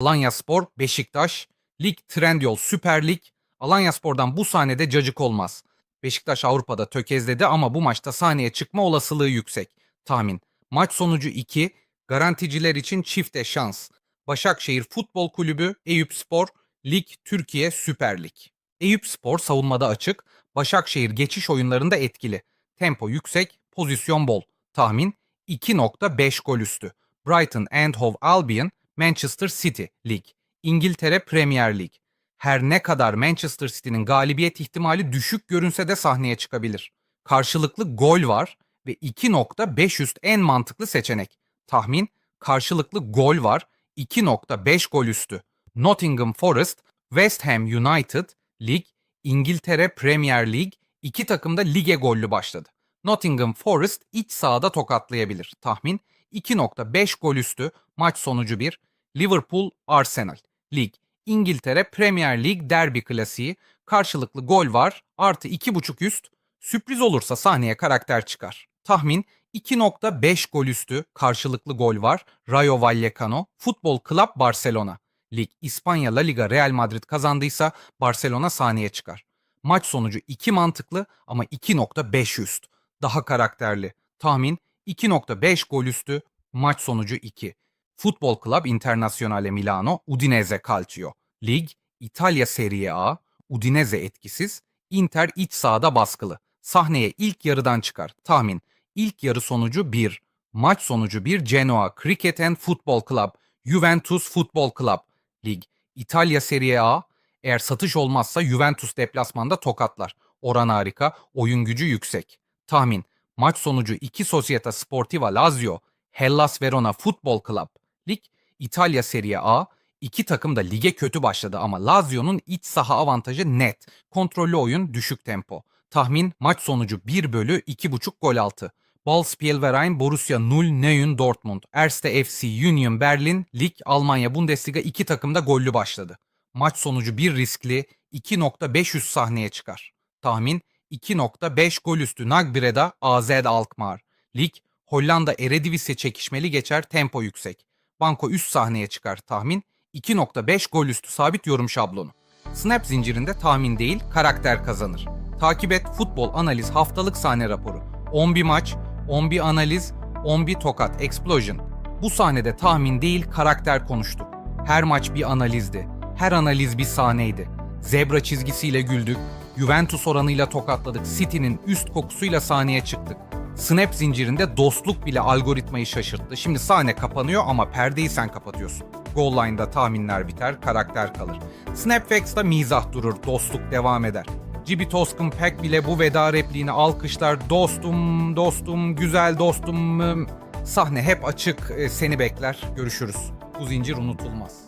Alanya Spor, Beşiktaş, Lig Trendyol Süper Lig. Alanya Spor'dan bu sahnede cacık olmaz. Beşiktaş Avrupa'da tökezledi ama bu maçta sahneye çıkma olasılığı yüksek. Tahmin. Maç sonucu 2, garanticiler için çifte şans. Başakşehir Futbol Kulübü, Eyüp Spor, Lig Türkiye Süper Lig. Eyüp Spor savunmada açık, Başakşehir geçiş oyunlarında etkili. Tempo yüksek, pozisyon bol. Tahmin 2.5 gol üstü. Brighton and Hove Albion, Manchester City Lig. İngiltere Premier Lig. Her ne kadar Manchester City'nin galibiyet ihtimali düşük görünse de sahneye çıkabilir. Karşılıklı gol var ve 2.5 üst en mantıklı seçenek. Tahmin karşılıklı gol var 2.5 gol üstü. Nottingham Forest, West Ham United, Lig, İngiltere Premier Lig, iki takım da lige gollü başladı. Nottingham Forest iç sahada tokatlayabilir. Tahmin 2.5 gol üstü, maç sonucu 1. Liverpool Arsenal, Lig, İngiltere Premier Lig derbi klasiği, karşılıklı gol var, artı 2.5 üst, sürpriz olursa sahneye karakter çıkar. Tahmin 2.5 gol üstü karşılıklı gol var. Rayo Vallecano, Futbol Club Barcelona. Lig İspanya La Liga Real Madrid kazandıysa Barcelona sahneye çıkar. Maç sonucu 2 mantıklı ama 2.5 üst. Daha karakterli. Tahmin 2.5 gol üstü, maç sonucu 2. Futbol Club Internazionale Milano, Udinese Calcio. Lig, İtalya Serie A, Udinese etkisiz, Inter iç sahada baskılı. Sahneye ilk yarıdan çıkar. Tahmin İlk yarı sonucu 1. Maç sonucu 1 Genoa Cricket and Football Club, Juventus Football Club. Lig, İtalya Serie A. Eğer satış olmazsa Juventus deplasmanda tokatlar. Oran harika, oyun gücü yüksek. Tahmin. Maç sonucu 2 Società Sportiva Lazio, Hellas Verona Football Club. Lig, İtalya Serie A. İki takım da lige kötü başladı ama Lazio'nun iç saha avantajı net. Kontrollü oyun, düşük tempo. Tahmin maç sonucu 1 bölü 2.5 gol altı. Ballspielverein Borussia 0 Neuen Dortmund. Erste FC Union Berlin Lig Almanya Bundesliga iki takım da gollü başladı. Maç sonucu bir riskli 2.500 sahneye çıkar. Tahmin 2.5 gol üstü Nagbre'da AZ Alkmaar. Lig Hollanda Eredivisie çekişmeli geçer tempo yüksek. Banko üst sahneye çıkar tahmin 2.5 gol üstü sabit yorum şablonu. Snap zincirinde tahmin değil karakter kazanır. Takip et futbol analiz haftalık sahne raporu. 11 maç, 11 analiz, 11 tokat explosion. Bu sahnede tahmin değil karakter konuştuk. Her maç bir analizdi. Her analiz bir sahneydi. Zebra çizgisiyle güldük. Juventus oranıyla tokatladık. City'nin üst kokusuyla sahneye çıktık. Snap zincirinde dostluk bile algoritmayı şaşırttı. Şimdi sahne kapanıyor ama perdeyi sen kapatıyorsun. Goal line'da tahminler biter, karakter kalır. Snapfax'ta mizah durur, dostluk devam eder. Gibi Toskun Peck bile bu veda repliğini alkışlar. Dostum, dostum, güzel dostum. Sahne hep açık, e, seni bekler. Görüşürüz. Bu zincir unutulmaz.